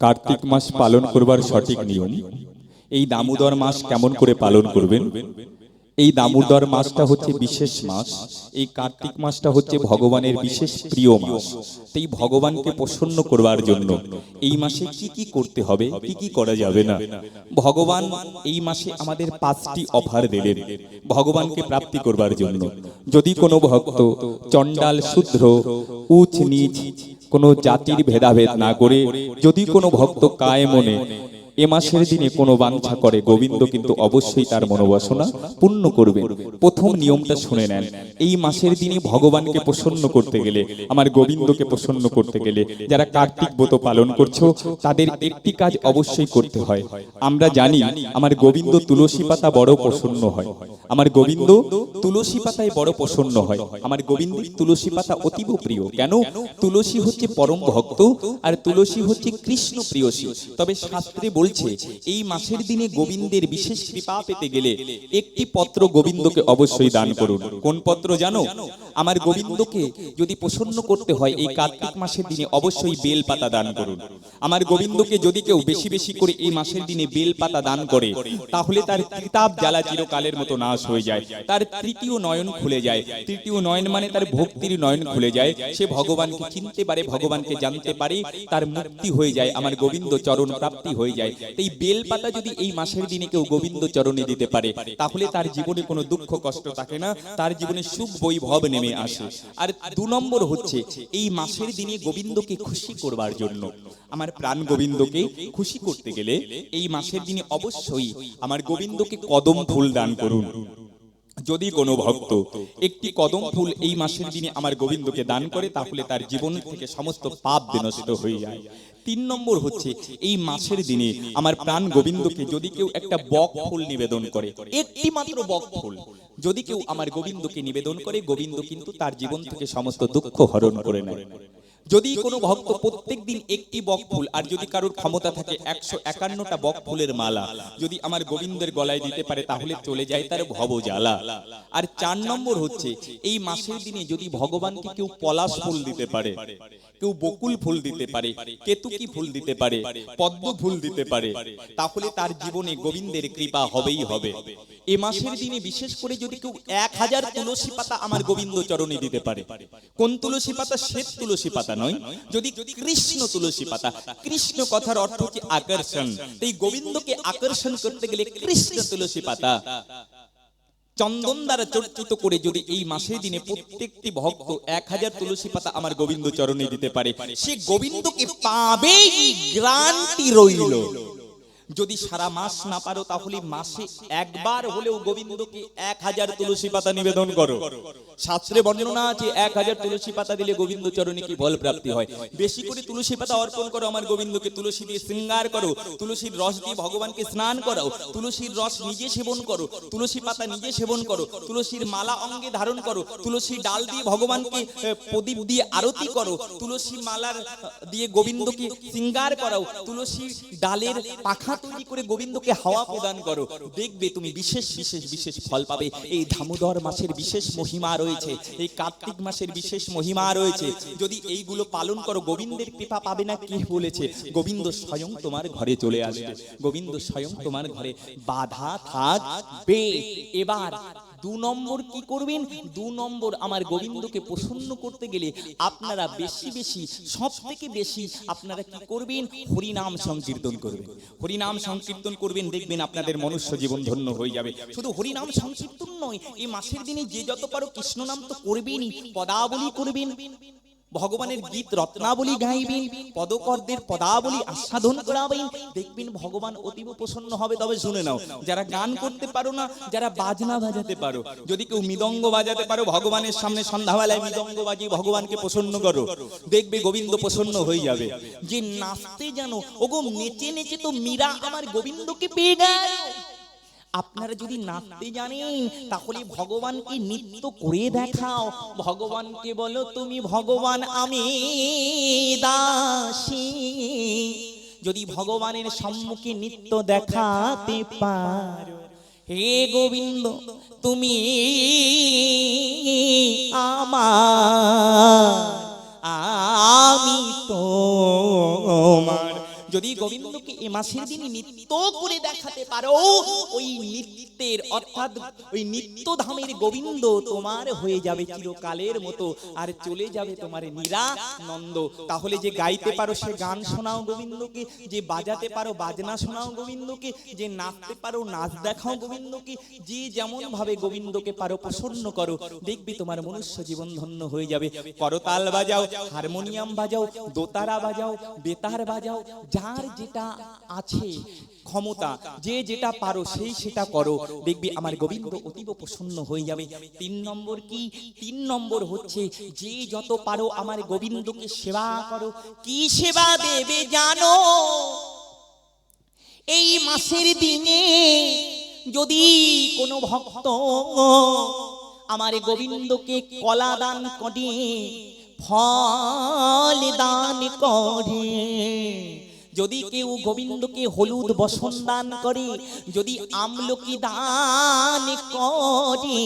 কার্তিক মাস পালন করবার সঠিক নিয়ম। এই দামোদর মাস কেমন করে পালন করবেন? এই দামোদর মাসটা হচ্ছে বিশেষ মাস। এই কার্তিক মাসটা হচ্ছে ভগবানের বিশেষ প্রিয় মাস। তো এই ভগবানকে প্রসন্ন করবার জন্য এই মাসে কি কি করতে হবে কি কি করা যাবে না? ভগবান এই মাসে আমাদের পাঁচটি অফার দিলেন ভগবানকে প্রাপ্তি করবার জন্য। যদি কোনো ভক্ত চণ্ডাল শূদ্র উচ নিচ কোনো জাতির ভেদাভেদ না করে যদি কোনো ভক্ত কায় মনে এ মাসের দিনে কোনো বাঞ্ছা করে গোবিন্দ কিন্তু অবশ্যই তার মনোবাসনা পূর্ণ করবে প্রথম নিয়মটা শুনে নেন। এই মাসের দিনে ভগবানকে প্রসন্ন করতে গেলে আমার গোবিন্দকে প্রসন্ন করতে গেলে যারা কার্তিক ব্রত পালন করছ তাদের একটি কাজ অবশ্যই করতে হয়। আমরা জানি আমার গোবিন্দ তুলসী পাতা বড় প্রসন্ন হয়। আমার গোবিন্দ তুলসী পাতায় বড় প্রসন্ন হয়। আমার গোবিন্দের তুলসী পাতা অতীব প্রিয় কেন তুলসী হচ্ছে পরম ভক্ত আর তুলসী হচ্ছে কৃষ্ণ প্রিয়সী তবে শাস্ত্রে বলছে, এই মাসের দিনে গোবিন্দের বিশেষ কৃপা পেতে গেলে একটি পত্র গোবিন্দকে অবশ্যই দান করুন। কোন পত্র জানো? আমার গোবিন্দকে যদি প্রসন্ন করতে হয়, এই কার্তিক মাসের দিনে অবশ্যই বেল পাতা দান করুন। আমার গোবিন্দকে যদি কেউ বেশি বেশি করে এই মাসের দিনে বেল পাতা দান করে, তাহলে তার কিতাব জ্বালা চিরকালের মতো নাশ হয়ে যায়। তার তৃতীয় নয়ন খুলে যায়। তৃতীয় নয়ন মানে তার ভক্তির নয়ন খুলে যায়। সে ভগবানকে চিনতে পারে, ভগবানকে জানতে পারে, তার মুক্তি হয়ে যায়, আমার গোবিন্দ চরণ প্রাপ্তি হয়ে যায়। এই বেল পাতা যদি এই মাসের দিনে কেউ গোবিন্দ চরণে দিতে পারে, তাহলে তার জীবনে কোনো দুঃখ কষ্ট থাকে না, তার জীবনে সুখ বৈভব নেমে আসে। আর দু নম্বর হচ্ছে, এই মাসের দিনে গোবিন্দকে খুশি করবার জন্য। আমার প্রাণ গোবিন্দকে খুশি করতে গেলে এই মাসের দিনে অবশ্যই আমার গোবিন্দকে কদম ফুল দান করুন। যদি কোনো ভক্ত একটি কদম ফুল এই মাসের দিনে আমার গোবিন্দকে দান করে, তাহলে তার জীবন থেকে সমস্ত পাপ বিনষ্ট হয়ে যায়। তিন নম্বর হচ্ছে, এই মাসের দিনে আমার প্রাণ গোবিন্দকে যদি কেউ একটা বক ফুল নিবেদন করে, একটি মাত্র বক ফুল। যদি কেউ আমার গোবিন্দকে নিবেদন করে, গোবিন্দ কিন্তু তার জীবন থেকে সমস্ত দুঃখ হরণ করে নেয়। যদি কোনো ভক্ত প্রত্যেক দিন একটি বক ফুল আর যদি কারোর ক্ষমতা থাকে একশো একান্নটা বক ফুলের মালা যদি আমার গোবিন্দের গলায় দিতে পারে তাহলে চলে যায় তার ভব জ্বালা। আর চার নম্বর হচ্ছে এই মাসের দিনে যদি ভগবানকে কেউ পলাশ ফুল দিতে পারে কেউ বকুল ফুল দিতে পারে কেতুকি ফুল দিতে পারে পদ্ম ফুল দিতে পারে তাহলে তার জীবনে গোবিন্দের কৃপা হবেই হবে। এ মাসের দিনে বিশেষ করে যদি কেউ এক হাজার তুলসী পাতা আমার গোবিন্দ চরণে দিতে পারে কোন তুলসী পাতা শ্বেত তুলসী পাতা নয়। যদি কৃষ্ণ তুলসী পাতা, কৃষ্ণ কথার অর্থ কি আকর্ষণ। এই গোবিন্দকে আকর্ষণ করতে গেলে কৃষ্ণ তুলসী পাতা। চন্দন দ্বারা চর্চিত করে যদি এই মাসে দিনে প্রত্যেকটি ভক্ত এক হাজার তুলসী পাতা আমার গোবিন্দ চরণে দিতে পারে, সে গোবিন্দকে পাবে গ্রান্টি রইল। যদি সারা মাস না পারো, তাহলে মাসে একবার হলেও গোবিন্দকে এক হাজার তুলসী পাতা নিবেদন করো। শাস্ত্রে বর্ণনা আছে, এক হাজার তুলসী পাতা দিলে গোবিন্দ চরণে কি বল প্রাপ্তি হয়? বেশি করে তুলসী পাতা অর্পণ করো আমার গোবিন্দকে, তুলসী দিয়ে শৃঙ্গার করো, তুলসীর রস দিয়ে ভগবানকে স্নান করাও, তুলসীর রস নিজে সেবন করো, তুলসী পাতা নিজে সেবন করো, তুলসীর মালা অঙ্গে ধারণ করো, তুলসী ডাল দিয়ে ভগবানকে প্রদীপ দিয়ে আরতি করো, তুলসী মালার দিয়ে গোবিন্দকে শৃঙ্গার করাও, তুলসী ডালের পাখা তৈরি করে গোবিন্দকে হাওয়া প্রদান করো। দেখবে তুমি বিশেষ বিশেষ বিশেষ ফল পাবে। এই দামোদর মাসের বিশেষ মহিমা রয়েছে। এই কার্তিক মাসের বিশেষ মহিমা রয়েছে। যদি এইগুলো পালন করো, গোবিন্দের কৃপা পাবে না কে বলেছে? গোবিন্দ স্বয়ং তোমার ঘরে চলে আসবে। গোবিন্দ স্বয়ং তোমার ঘরে বাধা থাকবে। এবার দু নম্বর কি করবেন? দু নম্বর আমার গোবিন্দকে প্রসন্ন করতে গেলে আপনারা বেশি বেশি সব থেকে বেশি আপনারা কি করবেন? হরিনাম সংকীর্তন করবেন। হরিনাম সংকীর্তন করবেন, দেখবেন আপনাদের মনুষ্য জীবন ধন্য হয়ে যাবে। শুধু হরিনাম সংকীর্তন নয়, এই মাসের দিনে যে যত পারো কৃষ্ণ নাম তো করবেনই, পদাবলী করবেন। ভগবানের গীত রত্নাবলী গাইবেন, পদকর্দের পদাবলী আস্বাদন করাবেন, দেখবেন ভগবান অতীব প্রসন্ন হবে। তবে শুনে নাও, যারা গান করতে পারো না, যারা বাজনা বাজাতে পারো, যদি কেউ মৃদঙ্গ বাজাতে পারো, ভগবানের সামনে সন্ধ্যাবেলায় মৃদঙ্গ বাজিয়ে ভগবানকে প্রসন্ন করো। দেখবে গোবিন্দ প্রসন্ন হয়ে যাবে। যে নাচতে জানো, ওগো নেচে নেচে তো মীরা আমার গোবিন্দকে পেয়ে গেল আপনারা যদি নাচতে জানেন তাহলে ভগবানকে নৃত্য করে দেখাও। ভগবানকে বলো তুমি ভগবান আমি দাসী। যদি ভগবানের সম্মুখে নৃত্য দেখাতে পারো। হে গোবিন্দ তুমি আমার আমি তোমার যদি গোবিন্দকে এ মাসের দিনে নিত্য করে দেখাতে পারো, ওই নিত্যের অর্থাৎ ওই নিত্য ধামের গোবিন্দ তোমার হয়ে যাবে চিরকালের মতো আর চলে যাবে তোমার নিরানন্দ। তাহলে যে গাইতে পারো সে গান শোনাও গোবিন্দকে, যে বাজাতে পারো বাজনা শোনাও গোবিন্দকে, যে নাচতে পারো নাচ দেখাও গোবিন্দকে, যে যেমন ভাবে গোবিন্দকে পারো প্রসন্ন করো, দেখবি তোমার মনুষ্য জীবন ধন্য হয়ে যাবে। করতাল বাজাও, হারমোনিয়াম বাজাও, দোতারা বাজাও, বেতার বাজাও যার যেটা আছে, ক্ষমতা, যে যেটা পারো, সেই সেটা করো। দেখবি আমার গোবিন্দ অতীব প্রসন্ন হয়ে যাবে। তিন নম্বর কি? তিন নম্বর হচ্ছে, যে যত পারো আমার গোবিন্দকে সেবা করো। কি সেবা দেবে জানো? এই মাসের দিনে যদি কোনো ভক্ত আমার গোবিন্দকে কলা দান করে, ফল দান করে যদি কেউ গোবিন্দকে হলুদ বসন দান করে যদি আমলকি দান করে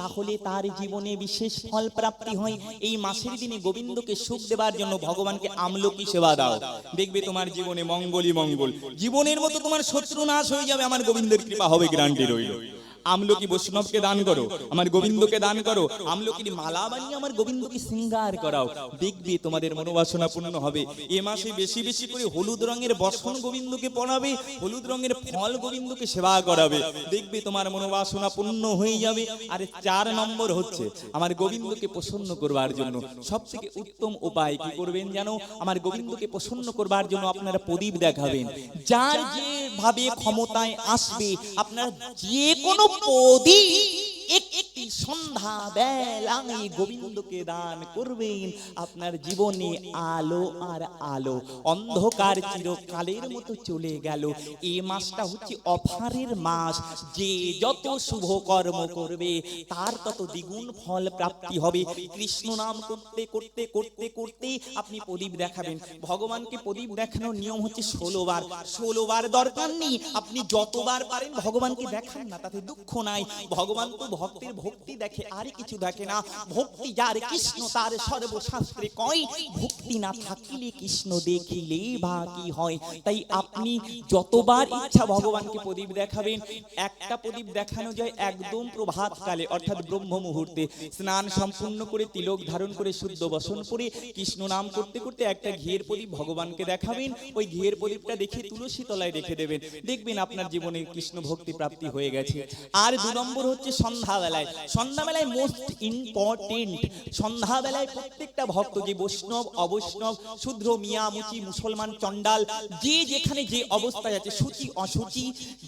তাহলে তার জীবনে বিশেষ ফল প্রাপ্তি হয়। এই মাসের দিনে গোবিন্দকে সুখ দেবার জন্য ভগবানকে আমলকি সেবা দাও। দেখবে তোমার জীবনে মঙ্গলই মঙ্গল। জীবনের মতো তোমার শত্রু নাশ হয়ে যাবে আমার গোবিন্দের কৃপা হবে গ্রান্টি রইল। আমলকি বৈষ্ণবকে দান করো আমার গোবিন্দকে দান করো আমলকির মালা বানিয়ে আমার গোবিন্দকে শৃঙ্গার করাও দেখবে তোমাদের মনোবাসনা পূর্ণ হবে। এ মাসে বেশি বেশি করে হলুদ রঙের বসন গোবিন্দকে পড়াবে হলুদ রঙের ফল গোবিন্দকে সেবা করাবে দেখবে তোমার মনোবাসনা পূর্ণ হয়ে যাবে আর চার নম্বর হচ্ছে আমার গোবিন্দকে প্রসন্ন করবার জন্য সব থেকে উত্তম উপায় কি করবেন জানো? আমার গোবিন্দকে প্রসন্ন করবার জন্য আপনারা প্রদীপ দেখাবেন। যার যেভাবে ক্ষমতায় আসবে আপনারা যে কোনো প্রদীপ একটি সন্ধ্যা বেলায় গোবিন্দকে দান করবেন। আপনার জীবনে আলো আর আলো। অন্ধকার চিরকালের মতো চলে গেল। এই মাসটা হচ্ছে অফারের মাস। যে যত শুভ কর্ম করবে, তার তত দ্বিগুণ ফল প্রাপ্তি হবে। কৃষ্ণ নাম করতে করতে করতে করতে আপনি প্রদীপ দেখাবেন। ভগবানকে প্রদীপ দেখানোর নিয়ম হচ্ছে ষোলো বার। ষোলো বার দরকার নেই। আপনি যতবার পারেন ভগবানকে দেখান না, তাতে দুঃখ নাই। ভগবান তো ভক্তের ভক্তি দেখে আর কিছু দেখে না। ভক্তি যার কৃষ্ণ, তার সর্বশাস্ত্রে কয়, ভক্তি না থাকিলে কৃষ্ণ দেখিলে বা কি হয়? তাই আপনি যতবার ইচ্ছা ভগবানকে প্রদীপ দেখাবেন, একটা প্রদীপ দেখানো যায় একদম প্রভাতকালে, অর্থাৎ ব্রহ্ম মুহূর্তে। স্নান সম্পূর্ণ করে, তিলক ধারণ করে, শুদ্ধ বসন করে, কৃষ্ণ নাম করতে করতে একটা ঘিয়ের প্রদীপ ভগবানকে দেখাবেন। ওই ঘিয়ের প্রদীপটা দেখে তুলসী তলায় রেখে দেবেন। দেখবেন আপনার জীবনে কৃষ্ণ ভক্তি প্রাপ্তি হয়ে গেছে। আর দু নম্বর হচ্ছে সন্ধ্যাবেলায়। সন্ধ্যাবেলায় মোস্ট ইম্পর্টেন্ট সন্ধ্যাবেলায় প্রত্যেকটা ভক্ত যে বৈষ্ণব, অবৈষ্ণব, শুদ্র মিয়া মুচি মুসলমান চন্ডাল যে যেখানে যে অবস্থায় আছে, সূচি অসুচি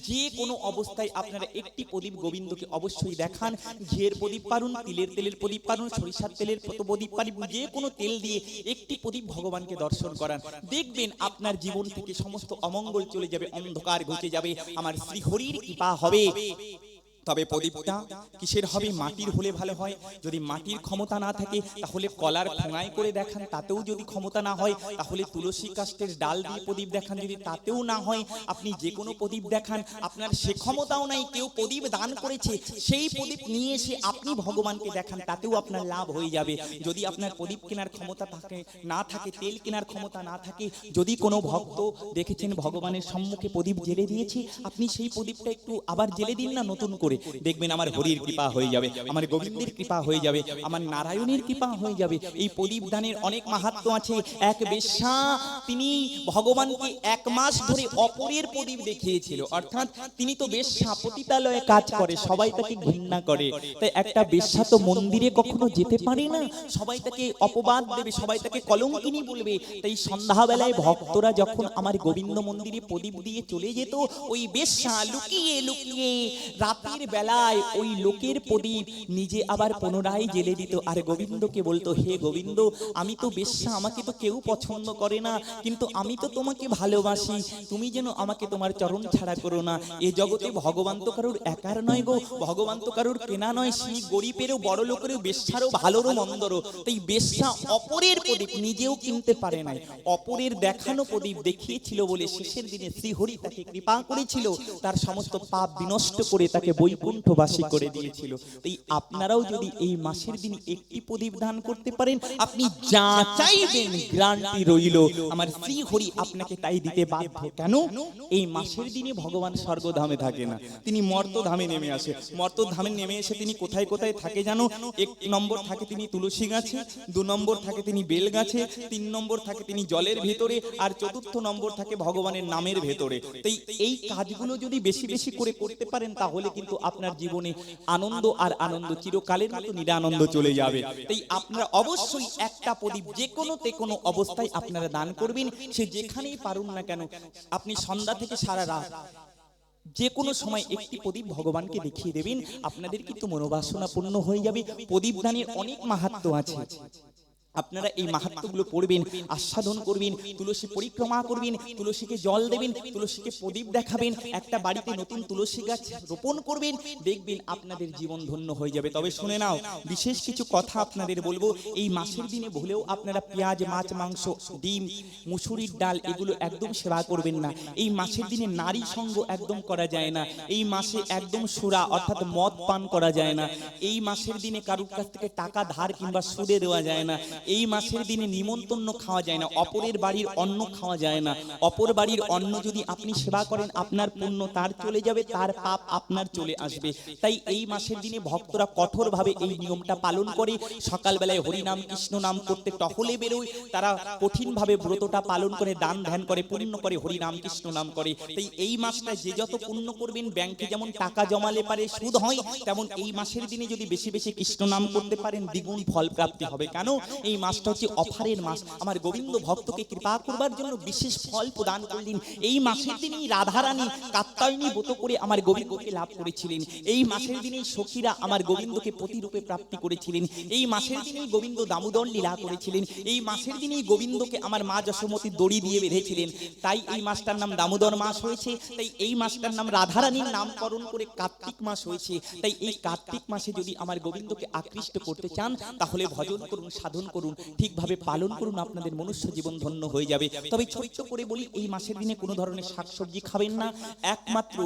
যে কোনো অবস্থায় আপনারা একটি প্রদীপ গোবিন্দকে অবশ্যই দেখান। ঘিয়ের প্রদীপ পারুন, তিলের তেলের প্রদীপ পারুন, সরিষার তেলের প্রদীপ পারুন, যে কোনো তেল দিয়ে একটি প্রদীপ ভগবানকে দর্শন করান। দেখবেন আপনার জীবন থেকে সমস্ত অমঙ্গল চলে যাবে, অন্ধকার ঘুচে যাবে, আমার শ্রীহরির কৃপা হবে। তবে প্রদীপটা কিসের হবে? মাটির হলে ভালো হয়। যদি মাটির ক্ষমতা না থাকে, তাহলে কলার খোঙায় করে দেখান, তাতেও যদি ক্ষমতা না হয়, তাহলে তুলসী কাষ্টের ডাল দিয়ে প্রদীপ দেখান, যদি তাতেও না হয়, আপনি যে কোনো প্রদীপ দেখান, আপনার সে ক্ষমতাও নাই, কেউ প্রদীপ দান করেছে, সেই প্রদীপ নিয়ে এসে আপনি ভগবানকে দেখান, তাতেও আপনার লাভ হয়ে যাবে। যদি আপনার প্রদীপ কেনার ক্ষমতা থাকে, না থাকে, তেল কেনার ক্ষমতা না থাকে, যদি কোনো ভক্ত দেখেছেন ভগবানের সম্মুখে প্রদীপ জেলে দিয়েছে, আপনি সেই প্রদীপটা একটু আবার জেলে দিন না নতুন করে? দেখবেন আমার হরির কৃপা হয়ে যাবে, আমার গোবিন্দের কৃপা হয়ে যাবে, আমার নারায়ণের কৃপা হয়ে যাবে। এই প্রদীপ দানের অনেক মাহাত্ম আছে। এক বেশ্যা তিনি ভগবানকে এক মাস ধরে অপরের প্রদীপ দেখিয়েছিল। অর্থাৎ তিনি তো বেশ্যা, পতিতালয়ে কাজ করে, সবাই তাকে ঘৃণা করে। তাই একটা বেশ্যা তো মন্দিরে কখনো যেতে পারে না। সবাই তাকে অপবাদ দেবে, সবাই তাকে কলঙ্কিনী বলবে। তাই সন্ধ্যাবেলায় ভক্তরা যখন আমার গোবিন্দ মন্দিরে প্রদীপ দিয়ে চলে যেত, ওই বেশ্যা লুকিয়ে লুকিয়ে রাতের বেলায় ওই লোকের প্রদীপ নিজে আবার পুনরায় জেলে দিত। আর গোবিন্দকে বলতো, হে গোবিন্দ, আমি তো বেশ্যা, আমাকে তো কেউ পছন্দ করে না, কিন্তু আমি তো তোমাকে ভালোবাসি। তুমি যেন আমাকে তোমার চরণ ছাড়া করো না। এ জগতে ভগবান তো কারোর একার নয় গো, ভগবান তো কারোর কেনা নয়। সেই গরিবেরও বড় লোকেরও বেশ্যারও, ভালোরও, মন্দরও। তাই বেশ্যা অপরের প্রদীপ নিজেও কিনতে পারে নাই। অপরের দেখানো প্রদীপ দেখিয়েছিল বলে শেষের দিনে শ্রীহরি তাকে কৃপা করেছিল। তার সমস্ত পাপ বিনষ্ট করে তাকে বৈ বৈকুণ্ঠবাসী করে দিয়েছিল। তাই আপনারাও যদি এই মাসের দিন একটি প্রদীপ দান করতে পারেন, আপনি যা চাইবেন গ্রান্টি রইল। আমার শ্রী হরি আপনাকে তাই দিতে বাধ্য। কেন? এই মাসের দিনে ভগবান স্বর্গধামে থাকে না। তিনি মর্তধামে নেমে আসে। মর্তধামে নেমে এসে তিনি কোথায় কোথায় থাকে জানো? এক নম্বর থাকে তিনি তুলসী গাছে, দু নম্বর থাকে তিনি বেল গাছে, তিন নম্বর থাকে তিনি জলের ভেতরে, আর চতুর্থ নম্বর থাকে ভগবানের নামের ভেতরে। তাই এই কাজগুলো যদি বেশি বেশি করে করতে পারেন, তাহলে কিন্তু আপনার জীবনে আনন্দ আর আনন্দ চিরকালের মতো নিরানন্দ চলে যাবে। তাই আপনারা অবশ্যই একটা প্রদীপ যে কোনো তে কোনো অবস্থায় আপনারা দান করবেন সে যেখানেই পারুন না কেন আপনি সন্ধ্যা থেকে সারা রাত যে কোনো সময় একটি প্রদীপ ভগবানকে দেখিয়ে দেবেন আপনাদের কিন্তু মনোবাসনা পূর্ণ হয়ে যাবে। প্রদীপ দানের অনেক মাহাত্ম আছে। আপনারা এই মাহাত্মগুলো পড়বেন, আস্বাদন করবেন, তুলসী পরিক্রমা করবেন, তুলসীকে জল দেবেন, তুলসীকে প্রদীপ দেখাবেন, একটা বাড়িতে নতুন তুলসী গাছ রোপণ করবেন, দেখবেন আপনাদের জীবন ধন্য হয়ে যাবে। তবে শুনে নাও, বিশেষ কিছু কথা আপনাদের বলব, এই মাসের দিনে ভুলেও আপনারা পেঁয়াজ, মাছ, মাংস, ডিম, মুসুরির ডাল এগুলো একদম সেবা করবেন না। এই মাসের দিনে নারী সঙ্গ একদম করা যায় না। এই মাসে একদম সুরা অর্থাৎ মদ পান করা যায় না। এই মাসের দিনে কারুর কাছ থেকে টাকা ধার কিংবা সুদে দেওয়া যায় না। এই মাসের দিনে নিমন্ত্রণ খাওয়া যায় না, অপরের বাড়ির অন্ন খাওয়া যায় না। অপর বাড়ির অন্ন যদি আপনি সেবা করেন, আপনার পুণ্য তার চলে যাবে, তার পাপ আপনার চলে আসবে। তাই এই মাসের দিনে ভক্তরা কঠোরভাবে এই নিয়মটা পালন করে। সকালবেলায় হরিনাম কৃষ্ণ নাম করতে টহলে বেরোয়। তারা কঠিনভাবে ব্রতটা পালন করে, দান ধ্যান করে, পুণ্য করে, হরিনাম কৃষ্ণ নাম করে। তাই এই মাসটা যে যত পুণ্য করবেন, ব্যাংকে যেমন টাকা জমালে পারে, সুদ হয়, তেমন এই মাসের দিনে যদি বেশি বেশি কৃষ্ণ নাম করতে পারেন, দ্বিগুণ ফল প্রাপ্তি হবে। কেন? এই মাসটা হচ্ছে অফারের মাস। আমার গোবিন্দ ভক্তকে কৃপা করবার জন্য বিশেষ ফল প্রদান করলেন। এই মাসের দিনেই রাধারানী কাত্তায়নী ব্রত করে আমার গোবিন্দকে লাভ করেছিলেন। এই মাসের দিনেই সখীরা আমার গোবিন্দকে প্রতিরূপে প্রাপ্তি করেছিলেন। এই মাসের দিনেই গোবিন্দ দামোদর লীলা করেছিলেন। এই মাসের দিনেই গোবিন্দকে আমার মা যশোমতী দড়ি দিয়ে বেঁধেছিলেন। তাই এই মাসটার নাম দামোদর মাস হয়েছে। তাই এই মাসটার নাম রাধারানীর নামকরণ করে কার্তিক মাস হয়েছে। তাই এই কার্তিক মাসে যদি আমার গোবিন্দকে আকৃষ্ট করতে চান, তাহলে ভজন করুন, সাধন করুন। ঠিকভাবে পালন করুন, আপনাদের মনুষ্য জীবন ধন্য হয়ে যাবে। তবে ছোট্ট করে বলি, এই মাসের দিনে কোনো ধরনের শাকসবজি খাবেন না। একমাত্র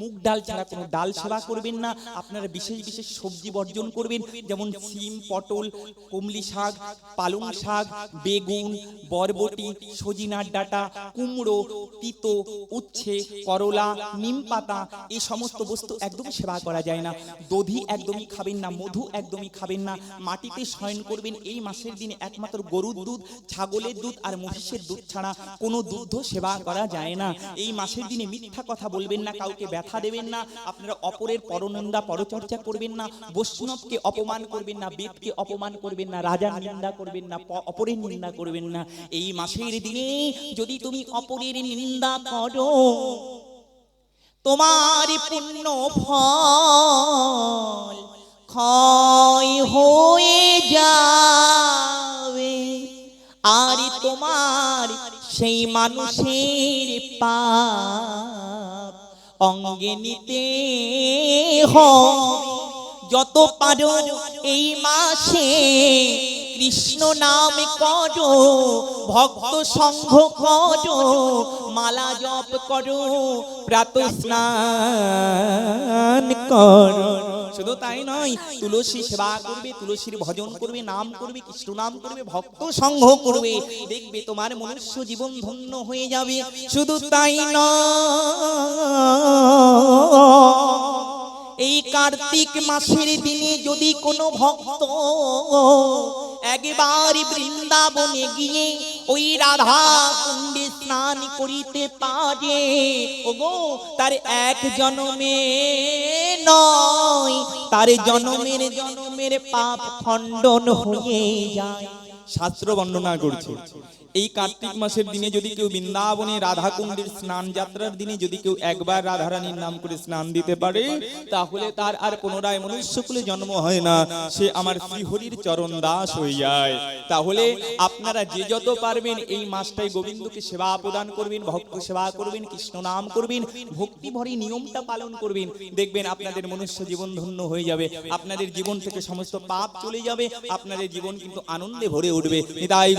মুগ ডাল ছাড়া কোনো ডাল সেবা করবেন না। আপনারা বিশেষ বিশেষ সবজি বর্জন করবেন, যেমন সিম পটল, কমলি শাক, পালং শাক, বেগুন, বরবটি সজিনার ডাটা, কুমড়ো, তিতো, উচ্ছে, করলা, নিম পাতা এই সমস্ত বস্তু একদম সেবা করা যায় না। দধি একদমই খাবেন না, মধু একদমই খাবেন না। মাটিতে শয়ন করবেন, এই মাসের দিনে একমাত্র গরুর দুধ, ছাগলের দুধ আর মহিষের দুধ ছাড়া কোনো দুগ্ধ সেবা করা যায় না। এই মাসের দিনে মিথ্যা কথা বলবেন না, কাউকে ব্যথা দেবেন না, আপনারা অপরের পরনিন্দা, পরচর্চা করবেন না, বৈষ্ণবকে অপমান করবেন না, বেদকে অপমান করবেন না, রাজার নিন্দা করবেন না অপরের নিন্দা করবেন না। এই মাসের দিনে যদি তুমি অপরের নিন্দা করো, তোমার পুণ্য ফল ক্ষয় হয়ে যাবে আর তোমার সেই মানুষের পাপ অঙ্গে নিতে হ যত পারো এই মাসে কৃষ্ণ নাম করো, ভক্ত সংঘ করো, মালা জপ করো, প্রাত স্নান কর। শুধু তাই নয়, তুলসী সেবা করবে, তুলসীর ভজন করবে, নাম করবে, কৃষ্ণ নাম করবে, ভক্ত সংঘ করবে। দেখবে তোমার মনুষ্য জীবন ধন্য হয়ে যাবে। শুধু তাই নয়, এই কার্তিক মাসের দিনে যদি কোনো ভক্ত একবার বৃন্দাবনে গিয়ে ওই রাধা কুণ্ডে স্নান করিতে পারে। ওগো, তার এক জনমে নয়, তার জনমের জনমের পাপ খণ্ডন হয়ে যায়। শাস্ত্র বর্ণনা করছে। এই কার্তিক মাসের দিনে যদি কেউ বৃন্দাবনে রাধা কুণ্ডের স্নান যাত্রার দিনে যদি কেউ একবার রাধারানীর নাম করে স্নান দিতে পারে, তাহলে তার আর পুনরায় মনুষ্যকুলে জন্ম হয় না। সে আমার শ্রীহরির চরণ দাস হয়ে যায়। তাহলে আপনারা যে যত পারবেন এই মাসটাই গোবিন্দকে সেবা প্রদান করবেন, ভক্ত সেবা করবেন, কৃষ্ণ নাম করবেন ভক্তি ভরি নিয়মটা পালন করবেন। দেখবেন আপনাদের মনুষ্য জীবন ধন্য হয়ে যাবে। আপনাদের জীবন থেকে সমস্ত পাপ চলে যাবে। আপনাদের জীবন কিন্তু আনন্দে ভরে উঠবে তাই